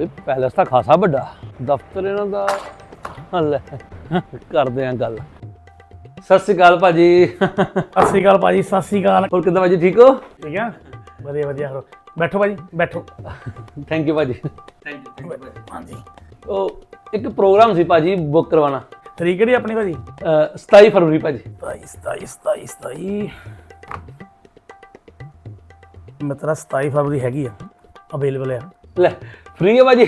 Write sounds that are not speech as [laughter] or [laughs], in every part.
ਇਹ ਪੈਲਸ ਤਾਂ ਖਾਸਾ ਵੱਡਾ। ਦਫ਼ਤਰ ਇਹਨਾਂ ਦਾ ਹਾਂ। ਲੈ ਕਰਦੇ ਆਂ ਗੱਲ। ਸਤਿ ਸ਼੍ਰੀ ਅਕਾਲ ਭਾਜੀ। ਸਤਿ ਸ਼੍ਰੀ ਅਕਾਲ ਭਾਜੀ ਸਤਿ ਸ਼੍ਰੀ ਅਕਾਲ। ਹੋਰ ਕਿੱਦਾਂ ਭਾਜੀ ਠੀਕ ਹੋ? ਠੀਕ ਆ? ਵਧੀਆ ਵਧੀਆ। ਕਰੋ ਬੈਠੋ ਭਾਜੀ ਬੈਠੋ। ਥੈਂਕ ਯੂ ਭਾਜੀ। ਥੈਂਕ ਯੂ ਹਾਂਜੀ। ਉਹ ਇੱਕ ਪ੍ਰੋਗਰਾਮ ਸੀ ਭਾਜੀ ਬੁੱਕ ਕਰਵਾਉਣਾ। ਤਰੀਕ ਕਿਹੜੀ ਆਪਣੀ ਭਾਜੀ? ਅਹ 27 ਫਰਵਰੀ ਭਾਜੀ। 27 27 27 ਮਿੱਤਰਾ 27 ਫਰਵਰੀ ਹੈਗੀ ਆ ਅਵੇਲੇਬਲ ਆ। ਲੈ ਫ੍ਰੀ ਹੈ ਭਾਜੀ?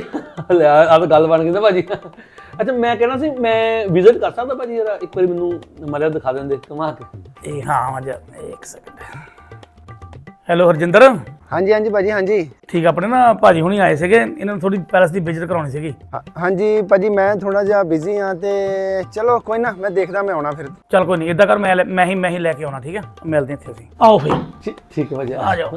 ਆ ਤਾਂ ਗੱਲ ਬਣ ਗਈ ਨਾ ਭਾਜੀ। ਅੱਛਾ ਮੈਂ ਕਹਿਣਾ ਸੀ ਮੈਂ ਵਿਜ਼ਿਟ ਕਰ ਸਕਦਾ ਭਾਜੀ ਜਰਾ? ਇੱਕ ਵਾਰੀ ਮੈਨੂੰ ਮਰਿਆ ਦਿਖਾ ਦਿੰਦੇ ਕਮਾ ਕੇ। ਇਹ ਹਾਂ ਮਜਾ। ਇੱਕ ਸੈਕਿੰਡ ਹੈਲੋ ਹਰਜਿੰਦਰ? ਹਾਂਜੀ ਹਾਂਜੀ ਭਾਜੀ ਹਾਂਜੀ। ਠੀਕ ਆ, ਆਪਣੇ ਨਾ ਭਾਜੀ ਹੁਣੀ ਆਏ ਸੀਗੇ। ਇਹਨਾਂ ਨੂੰ ਥੋੜੀ ਪੈਲਸ ਦੀ ਵਿਜ਼ਿਟ ਕਰਾਉਣੀ ਸੀਗੀ। ਹਾਂ- ਹਾਂਜੀ ਭਾਜੀ ਮੈਂ ਥੋੜਾ ਜਿਹਾ ਬਿਜ਼ੀ ਹਾਂ ਤੇ ਚਲੋ ਕੋਈ ਨਾ ਮੈਂ ਦੇਖਦਾ ਮੈਂ ਆਉਣਾ ਫਿਰ। ਚੱਲ ਕੋਈ ਨਹੀਂ ਇਦਾਂ ਕਰ ਮੈਂ ਲੈ- ਮੈਂ ਹੀ ਮੈਂ ਹੀ ਲੈ ਕੇ ਆਉਣਾ ਠੀਕ ਆ? ਮਿਲਦੇ ਹਾਂ ਇੱਥੇ ਅਸੀਂ। ਆਓ ਫੇ ਠੀਕ- ਠੀਕ ਹੈ ਭਾਜੀ ਆ ਜਾਓ।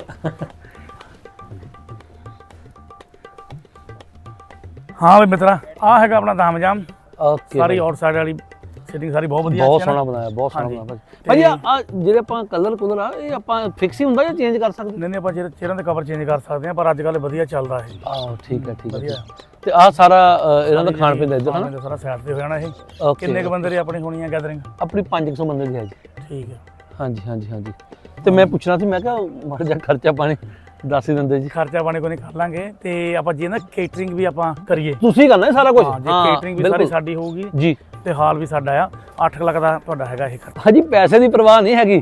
ਹਾਂ ਵੀ ਮਿੱਤਰਾ ਆ ਹੈਗਾ ਆਪਣਾ ਦਾਮਜਾਮ ਓਕੇ ਸਾਰੀ ਆਊਟਸਾਈਡ ਵਾਲੀ ਸਿਟਿੰਗ ਸਾਰੀ ਬਹੁਤ ਵਧੀਆ ਬਹੁਤ ਸੋਹਣਾ? ਬਣਾਇਆ ਬਹੁਤ ਸੋਹਣਾ। ਬਣਾਇਆ ਭਾਜੀ ਆ ਜਿਹੜੇ ਆਪਾਂ ਕਲਰ ਕੁਲਰ ਆ ਇਹ ਆਪਾਂ ਫਿਕਸ ਹੀ ਹੁੰਦਾ ਜਾਂ ਚੇਂਜ ਕਰ ਸਕਦੇ? ਨਹੀਂ ਨਹੀਂ ਆਪਾਂ ਚਿਹਰੇ- ਚਿਹਰਿਆਂ ਦੇ ਕਵਰ ਚੇਂਜ ਕਰ ਸਕਦੇ ਹਾਂ ਪਰ ਅੱਜ ਕੱਲ ਵਧੀਆ ਚੱਲਦਾ ਇਹ। ਆਹ ਠੀਕ ਹੈ ਠੀਕ ਹੈ। ਤੇ ਆ ਸਾਰਾ ਇਹਨਾਂ ਦਾ ਖਾਣ ਪੀਣ ਦਾ ਇੱਧਰ ਹਨਾ? ਸਾਰਾ ਸਾਈਡ ਤੇ ਹੋ ਜਾਣਾ ਇਹ। ਕਿੰਨੇ ਕ ਬੰਦੇ ਦੀ ਆਪਣੀ ਹੋਣੀ ਹੈ ਗੈਦਰਿੰਗ ਆਪਣੀ 500 ਬੰਦੇ ਦੀ ਹੈ ਜੀ। ਠੀਕ ਹੈ। ਹਾਂਜੀ ਹਾਂਜੀ ਹਾਂਜੀ। ਤੇ ਮੈਂ ਪੁੱਛਣਾ ਸੀ ਮੈਂ ਕਿਹਾ ਮਾੜਾ ਜਿਹਾ ਖਰਚਾ ਪਾਣੀ ਦੱਸ ਹੀ ਦਿੰਦੇ ਜੀ। ਖਰਚਾ ਪਾਣੀ ਕੋਈ ਨਹੀਂ ਕਰ ਲਾਂਗੇ ਤੇ ਆਪਾਂ ਜੇ ਨਾ ਕੇਟਰਿੰਗ ਵੀ ਆਪਾਂ ਕਰੀਏ। ਤੁਸੀਂ ਕਰਨਾ ਇਹ ਸਾਰਾ ਕੁਝ ਹਾਂ ਜੇ ਕੇਟਰਿੰਗ ਵੀ ਸਾਰੀ। ਸਾਡੀ ਹੋਊਗੀ ਜੀ। ਤੇ ਹਾਲ ਵੀ ਸਾਡਾ ਆ 8 ਲੱਖ ਦਾ ਤੁਹਾਡਾ ਹੈਗਾ ਇਹ ਖਰਚਾ। ਭਾਜੀ ਪੈਸੇ ਦੀ ਪਰਵਾਹ ਨਹੀਂ ਹੈਗੀ।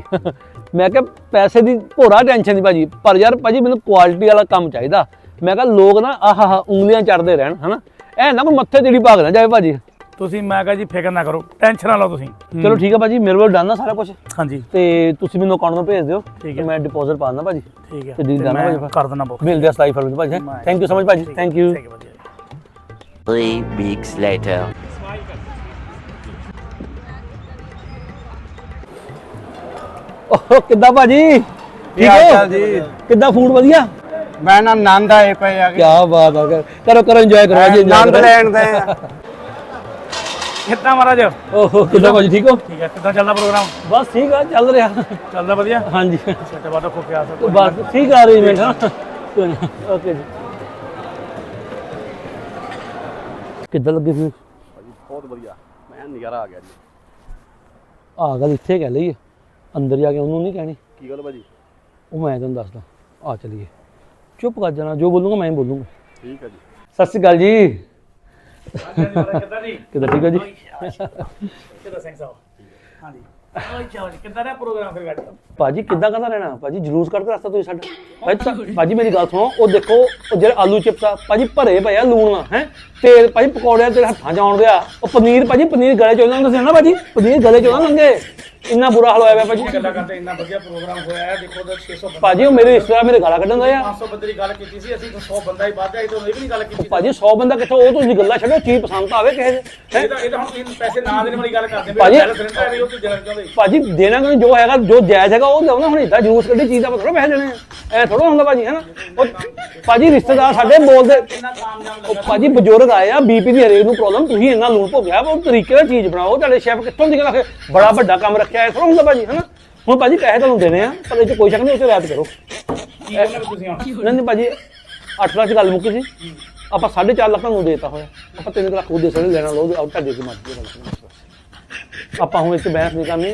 ਮੈਂ ਕਿਹਾ ਪੈਸੇ ਦੀ ਭੋਰਾ ਟੈਨਸ਼ਨ ਨਹੀਂ ਭਾਜੀ। ਪਰ ਯਾਰ ਭਾਜੀ ਮੈਨੂੰ ਕੁਆਲਿਟੀ ਵਾਲਾ ਕੰਮ ਚਾਹੀਦਾ। ਮੈਂ ਕਿਹਾ ਲੋਕ ਨਾ ਆਹ ਉਂਗਲੀਆਂ ਚੜਦੇ ਰਹਿਣ ਹਨਾ? ਐ ਨਾ ਮੱਥੇ ਜਿਹੜੀ ਭਾਗ ਨਾ ਜਾਵੇ ਭਾਜੀ। ਤੁਸੀਂ ਮੈਂ ਕਹਾਂ ਜੀ ਫਿਕਰ ਨਾ ਕਰੋ ਟੈਨਸ਼ਨ ਨਾ ਲਓ ਤੁਸੀਂ। ਚਲੋ ਠੀਕ ਹੈ ਭਾਜੀ ਮੇਰੇ ਵੱਲ ਡਨ ਆ ਸਾਰਾ ਕੁਝ ਹਾਂਜੀ। ਤੇ ਤੁਸੀਂ ਮੈਨੂੰ ਅਕਾਊਂਟ 'ਤੇ ਭੇਜ ਦਿਓ ਠੀਕ ਤੇ ਮੈਂ ਡਿਪੋਜ਼ਿਟ ਪਾ ਦਿੰਦਾ ਭਾਜੀ। ਠੀਕ ਹੈ। ਤੇ ਡੀਲ ਮੈਂ ਭਾਜੀ। ਕਰ ਦਿੰਦਾ ਬੁੱਕ ਮਿਲਦੇ ਆ 27 ਫਰਵਰੀ ਨੂੰ ਭਾਜੀ ਥੈਂਕ ਯੂ ਸੋ ਮਚ ਭਾਜੀ ਥੈਂਕ ਯੂ ਠੀਕ ਹੈ ਵਧੀਆ। Three weeks later. ਓਹ ਕਿੱਦਾਂ ਭਾਜੀ? ਠੀਕ ਹੋ? ਜੀ? ਕਿੱਦਾਂ ਫੂਡ ਵਧੀਆ? ਮੈਂ ਨਾ ਆਨੰਦ ਆਏ ਪਏ ਆ। ਕੀ ਬਾਤ ਆ ਕਰੋ ਕਰੋ ਇੰਜੋਏ ਕਰੋ ਜੀ ਆਨੰਦ। ਲੈਣ ਦੇ ਕਿੱਦਾਂ ਮਹਾਰਾਜ? ਓਹੋ ਕਿੱਦਾਂ ਭਾਜੀ ਠੀਕ ਹੋ? ਠੀਕ ਹੈ ਕਿੱਦਾਂ ਚੱਲਦਾ ਪ੍ਰੋਗਰਾਮ? ਬਸ ਠੀਕ ਆ ਚੱਲ ਰਿਹਾ। ਚੱਲਦਾ ਵਧੀਆ? ਹਾਂਜੀ। ਛੱਟੇ ਬਾਟੋ ਖੋ ਪਿਆ ਸਭ ਬਸ ਠੀਕ ਆ ਅਰੇਂਜਮੈਂਟ ਹਾਂ। ਓਕੇ ਜੀ। ਕਿੱਦਾਂ ਲੱਗੀ ਸੀ ਬਹੁਤ ਵਧੀਆ। ਮੈਂ ਨਜ਼ਾਰਾ ਆ ਗਿਆ ਜੀ। ਆ ਗੱਲ ਇੱਥੇ ਕਹਿ ਲਈ ਅੰਦਰ ਜਾ ਕੇ ਉਹਨੂੰ ਨਹੀਂ ਕਹਿਣੀ। ਕੀ ਗੱਲ ਭਾਜੀ? ਉਹ ਮੈਂ ਤੁਹਾਨੂੰ ਦੱਸਦਾ। ਆ ਚਲੀਏ। ਚੁੱਪ ਕਰ ਜਾਣਾ ਜੋ ਬੋਲੂੰਗਾ ਮੈਂ ਹੀ ਬੋਲੂੰਗਾ। ਠੀਕ ਹੈ ਜੀ। ਸਤਿ ਸ਼੍ਰੀ ਅਕਾਲ ਜੀ। ਕਿੱਦਾਂ ਜੀ ਕਿੱਦਾਂ ਠੀਕ ਹੋ ਜੀ? ਕਿੱਦਾਂ ਸਿੰਘ ਸਾਹਿਬ? ਹਾਂਜੀ। ਓਏ ਚਾਹ ਕਿੱਦਾਂ ਦਾ ਪ੍ਰੋਗਰਾਮ ਫਿਰ ਬੈਠ ਭਾਜੀ ਕਿੱਦਾਂ ਕਰਦਾ ਰਹਿਣਾ? ਭਾਜੀ ਜਲੂਸ ਕੱਢ ਕੇ ਰਸਤਾ ਤੁਸੀਂ ਸਾਡਾ ਭਾਜੀ ਤਾਂ- ਭਾਜੀ ਮੇਰੀ ਗੱਲ ਸੁਣੋ ਉਹ ਦੇਖੋ ਉਹ ਜਿਹੜੇ ਆਲੂ ਚਿਪਸ ਆ ਭਾਜੀ ਭਰੇ ਪਏ ਆ ਲੂਣ ਨਾਲ ਹੈ? ਤੇਲ ਭਾਜੀ ਪਕੌੜਿਆਂ ਤੇਰੇ ਹੱਥਾਂ 'ਚ ਆਉਣ ਦਿਆ ਉਹ ਪਨੀਰ ਭਾਜੀ ਪਨੀਰ ਗਲੇ 'ਚ ਉਹਨਾਂ ਦੱਸਿਆ ਨਾ ਭਾਜੀ ਪਨੀਰ ਗਲੇ 'ਚ ਉਹਨਾਂ ਲੰਗੇ। ਇੰਨਾ ਬੁਰਾ ਹਾਲ ਹੋਇਆ ਪਿਆ ਭਾਜੀ। ਗੱਲਾਂ ਕਰਦੇ ਇੰਨਾ ਵਧੀਆ ਪ੍ਰੋਗਰਾਮ ਹੋਇਆ ਹੈ ਦੇਖੋ ਤਾਂ 600 ਬੰਦਾ ਭਾਜੀ ਉਹ ਮੇਰੇ ਰਿਸ਼ਤੇਦਾਰ ਮੇਰੇ ਗਾਲਾਂ ਕੱਢਣ ਦਾ ਆ। 500 ਬੰਦੇ ਦੀ ਗੱਲ ਕੀਤੀ ਸੀ ਅਸੀਂ ਤਾਂ 100 ਬੰਦਾ ਹੀ ਵੱਧ ਆਈ ਤਾਂ ਇਹ ਵੀ ਨਹੀਂ ਗੱਲ ਕੀਤੀ ਭਾਜੀ 100 ਬੰਦਾ ਕਿੱਥੋਂ ਉਹ ਤੁਸੀਂ ਗੱਲਾਂ ਛੱਡੋ ਚੀਜ਼ ਪਸੰਦ ਤਾਂ ਆਵੇ ਕਿਸੇ ਦੇ? ਇਹ ਤਾਂ ਇਹ ਤਾਂ ਹੁਣ ਤੁਸੀਂ ਪੈਸੇ ਨਾ ਦੇਣ ਵਾਲੀ ਗੱਲ ਕਰਦੇ ਭਾਜੀ- ਸਿਲੰਡਰ ਵੀ ਉਹ ਤੁਸੀਂ ਦੇਣਾ ਚਾਹੁੰਦੇ ਭਾਜੀ ਦੇਣਾ ਕਿ ਜੋ ਹੈਗਾ ਜੋ ਜਾਇਜ਼ ਹੈਗਾ ਉਹ ਨਾ ਹੁਣ ਇਦਾਂ ਜਲੂਸ ਕੱਢੀ ਚੀਜ਼ ਦਾ ਥੋੜਾ ਪੈਸੇ ਦੇਣੇ ਆ। ਐ ਥੋੜਾ ਹੁੰਦਾ ਭਾਜੀ ਹੈਨਾ? ਉਹ ਭਾਜੀ ਰਿਸ਼ਤੇਦਾਰ ਸਾਡੇ ਬੋਲਦੇ ਉਹ ਭਾਜੀ ਬਜ਼ੁਰਗ ਆਏ ਆ ਬੀਪੀ ਦੀ ਹਰੇਕ ਨੂੰ ਪ੍ਰੋਬਲਮ ਤੁਸੀਂ ਇੰਨਾ ਲੂਣ ਭੋਗਿਆ ਉਹ ਤਰੀਕੇ ਨਾਲ ਚੀਜ਼ ਬਣਾਓ ਤੁਹਾਡੇ ਸ਼ੈਫ ਕਿੱਥੋਂ ਦੀ ਗੱਲ ਬੜਾ ਵੱਡਾ ਕੰਮ ਰੱਖਿਆ ਹੈ ਥੋੜਾ ਹੁੰਦਾ ਭਾਜੀ ਹੈਨਾ? ਹੁਣ ਭਾਜੀ ਪੈਸੇ ਤੁਹਾਨੂੰ ਦੇਣੇ ਆ ਪਰ ਇਹ 'ਚ ਕੋਈ ਸ਼ੱਕ ਨਹੀਂ ਉਹ 'ਚ ਰਿਆਇਤ ਕਰੋ। ਕੀ ਤੁਸੀਂ ਨਹੀਂ ਨਹੀਂ ਭਾਜੀ 8 ਲੱਖ 'ਚ ਗੱਲ ਮੁੱਕੀ ਸੀ। ਆਪਾਂ 4.5 ਲੱਖ ਤੁਹਾਨੂੰ ਦੇਤਾ ਹੋਇਆ। ਆਪਾਂ 3 ਲੱਖ ਉਹ ਦੇ ਸਕਦੇ ਲੈਣਾ ਲੋ ਆਊਟ ਦੇ ਕੇ ਮਰਜ਼ੀ ਆਪਾਂ ਹੁਣ ਇੱਥੇ ਬਹਿਸ ਨਹੀਂ ਕਰਨੀ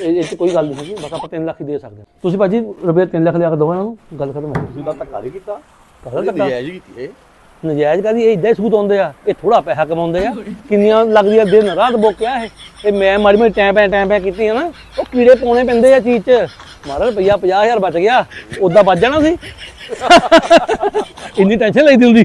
ਇਹ 'ਚ ਕੋਈ ਗੱਲ ਨਹੀਂ ਹੈਗੀ ਬਸ ਆਪਾਂ 3 ਲੱਖ ਹੀ ਦੇ ਸਕਦੇ। ਤੁਸੀਂ ਭਾਜੀ ਰੁਪਏ 3 ਲੱਖ ਲਿਆ ਕੇ ਦਿਓ ਇਹਨਾਂ ਨੂੰ ਗੱਲ ਖਤਮ ਹੋ ਗਈ। ਤੁਸੀਂ ਤਾਂ ਧੱਕਾ ਨਹੀਂ ਕੀਤਾ। ਕਰ ਇਹ ਨਜਾਇਜ਼ ਕੀਤੀ ਇਹ। ਨਜਾਇਜ਼ ਕਾਦੀ? ਇਹ ਇਦਾਂ ਹੀ ਸੂਤ ਆਉਂਦੇ ਆ। ਇਹ ਥੋੜਾ ਪੈਸਾ ਕਮਾਉਂਦੇ ਆ। ਕਿੰਨੀਆਂ ਲੱਗਦੀਆਂ ਦਿਨ ਰਾਤ ਬੋਕਿਆ ਇਹ। ਇਹ ਮੈਂ ਮਾੜੀ ਮਾੜੀ ਟੈਂ ਪੈ ਟੈਂ ਪੈ ਕੀਤੀ ਹੈ ਨਾ ਉਹ ਕੀੜੇ ਪਾਉਣੇ ਪੈਂਦੇ ਆ ਚੀਜ਼ 'ਚ। ਮਾਰਾ ਰੁਪਈਆ 50000 ਬਚ ਗਿਆ। ਉਦਾਂ ਬਚ ਜਾਣਾ ਸੀ। [laughs] ਇੰਨੀ ਟੈਨਸ਼ਨ ਲਈਦੀ ਹੁੰਦੀ।